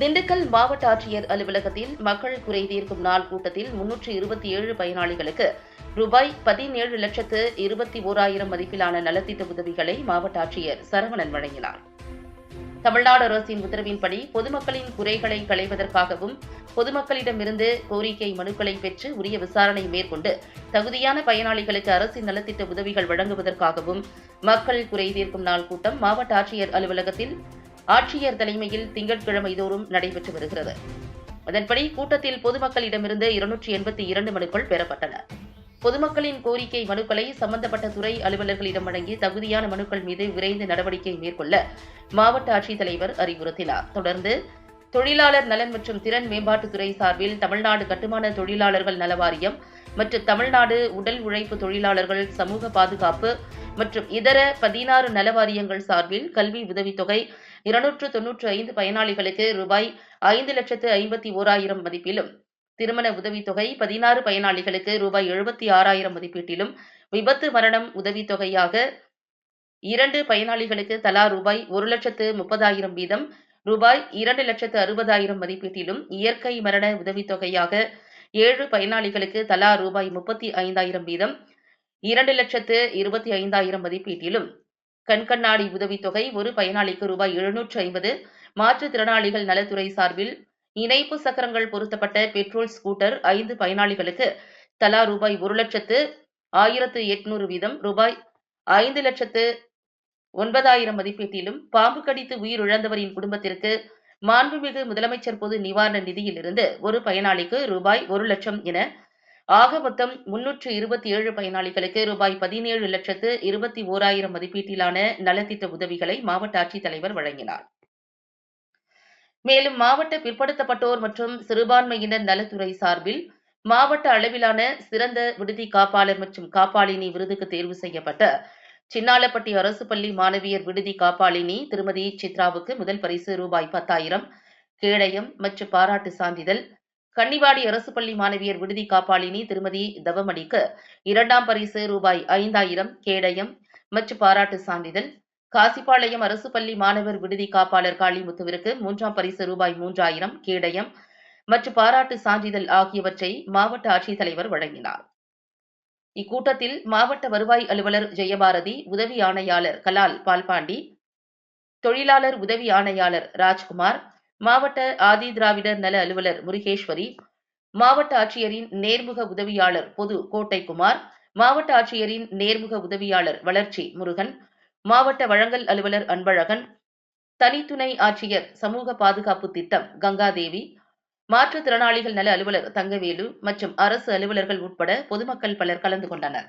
திண்டுக்கல் மாவட்ட ஆட்சியர் அலுவலகத்தில் மக்கள் குறை தீர்க்கும் நாள் கூட்டத்தில் முன்னூற்று இருபத்தி ஏழு பயனாளிகளுக்கு ரூபாய் பதினேழு லட்சத்து இருபத்தி ஓராயிரம் மதிப்பிலான நலத்திட்ட உதவிகளை மாவட்ட ஆட்சியர் சரவணன் வழங்கினார். தமிழ்நாடு அரசின் உத்தரவின்படி பொதுமக்களின் குறைகளை களைவதற்காகவும் பொதுமக்களிடமிருந்து கோரிக்கை மனுக்களை பெற்று உரிய விசாரணை மேற்கொண்டு தகுதியான பயனாளிகளுக்கு அரசின் நலத்திட்ட உதவிகள் வழங்குவதற்காகவும் மக்கள் குறை தீர்க்கும் நாள் கூட்டம் மாவட்ட ஆட்சியர் அலுவலகத்தில் ஆட்சியர் தலைமையில் திங்கட்கிழமை தோறும் நடைபெற்று வருகிறது. அதன்படி கூட்டத்தில் பொதுமக்களிடமிருந்து இருநூற்றி எண்பத்தி இரண்டு மனுக்கள் பெறப்பட்டன. பொதுமக்களின் கோரிக்கை மனுக்களை சம்பந்தப்பட்ட துறை அலுவலர்களிடம் வழங்கி தகுதியான மனுக்கள் மீது விரைந்து நடவடிக்கை மேற்கொள்ள மாவட்ட ஆட்சித்தலைவர் அறிவுறுத்தினார். தொடர்ந்து தொழிலாளர் நலன் மற்றும் திறன் மேம்பாட்டுத்துறை சார்பில் தமிழ்நாடு கட்டுமான தொழிலாளர்கள் நல வாரியம் மற்றும் தமிழ்நாடு உடல் உழைப்பு தொழிலாளர்கள் சமூக பாதுகாப்பு மற்றும் இதர பதினாறு நல வாரியங்கள் சார்பில் கல்வி உதவித்தொகை இருநூற்று தொன்னூற்று ஐந்து பயனாளிகளுக்கு ரூபாய் ஐந்து லட்சத்து ஐம்பத்தி ஓராயிரம் மதிப்பிலும் திருமண உதவித்தொகை பதினாறு பயனாளிகளுக்கு ரூபாய் எழுபத்தி ஆறாயிரம் மதிப்பீட்டிலும் விபத்து மரணம் உதவித்தொகையாக இரண்டு பயனாளிகளுக்கு தலா ரூபாய் ஒரு லட்சத்து முப்பதாயிரம் வீதம் ரூபாய் இரண்டு லட்சத்து அறுபதாயிரம் மதிப்பீட்டிலும் இயற்கை மரண உதவித்தொகையாக ஏழு பயனாளிகளுக்கு தலா ரூபாய் முப்பத்தி ஐந்தாயிரம் வீதம் இரண்டு லட்சத்து இருபத்தி ஐந்தாயிரம் மதிப்பீட்டிலும் கண்கண்ணாடி உதவித்தொகை ஒரு பயனாளிக்கு ரூபாய் எழுநூற்று ஐம்பது. மாற்றுத்திறனாளிகள் நலத்துறை சார்பில் இணைப்பு சக்கரங்கள் பொருத்தப்பட்ட பெட்ரோல் ஸ்கூட்டர் ஐந்து பயனாளிகளுக்கு தலா ரூபாய் ஒரு லட்சத்து ஆயிரத்து எட்நூறு வீதம் ரூபாய் ஐந்து லட்சத்து ஒன்பதாயிரம் மதிப்பீட்டிலும் பாம்பு கடித்து உயிரிழந்தவரின் குடும்பத்திற்கு மாண்புமிகு முதலமைச்சர் பொது நிவாரண நிதியிலிருந்து ஒரு பயனாளிக்கு ரூபாய் ஒரு லட்சம் என ஆக மொத்தம் முன்னூற்று இருபத்தி ஏழு பயனாளிகளுக்கு ரூபாய் பதினேழு லட்சத்து இருபத்தி ஓராயிரம் மதிப்பீட்டிலான நலத்திட்ட உதவிகளை மாவட்ட ஆட்சித்தலைவர் வழங்கினார். மேலும் மாவட்ட பிற்படுத்தப்பட்டோர் மற்றும் சிறுபான்மையினர் நலத்துறை சார்பில் மாவட்ட அளவிலான சிறந்த விடுதி காப்பாளர் மற்றும் காப்பாளினி விருதுக்கு தேர்வு செய்யப்பட்ட சின்னாலப்பட்டி அரசு பள்ளி மாணவியர் விடுதி காப்பாளினி திருமதி சித்ராவுக்கு முதல் பரிசு ரூபாய் பத்தாயிரம் கேடயம் மற்றும் பாராட்டு சான்றிதழ் கன்னிவாடி அரசு பள்ளி மாணவியர் விடுதி காப்பாளினி திருமதி தவமணிக்கு இரண்டாம் பரிசு ரூபாய் ஐந்தாயிரம் கேடயம் மற்றும் பாராட்டு சான்றிதழ். காசிப்பாளையம் அரசு பள்ளி மாணவர் விடுதி காப்பாளர் காளிமுத்துவிற்கு மூன்றாம் பரிசு ரூபாய் மூன்றாயிரம் கேடயம் மற்றும் பாராட்டு சான்றிதழ் ஆகியவற்றை மாவட்ட ஆட்சித்தலைவர் வழங்கினார். இக்கூட்டத்தில் மாவட்ட வருவாய் அலுவலர் ஜெயபாரதி உதவி ஆணையாளர் கலால் பால்பாண்டி தொழிலாளர் உதவி ஆணையாளர் ராஜ்குமார் மாவட்ட ஆதி திராவிடர் நல அலுவலர் முருகேஸ்வரி மாவட்ட ஆட்சியரின் நேர்முக உதவியாளர் பொது கோட்டைக்குமார் மாவட்ட ஆட்சியரின் நேர்முக உதவியாளர் வளர்ச்சி முருகன் மாவட்ட வழங்கல் அலுவலர் அன்பழகன் தனித்துணை ஆட்சியர் சமூக பாதுகாப்பு திட்டம் கங்காதேவி மாற்றுத்திறனாளிகள் நல அலுவலர் தங்கவேலு மற்றும் அரசு அலுவலர்கள் உட்பட பொதுமக்கள் பலர் கலந்து கொண்டனர்.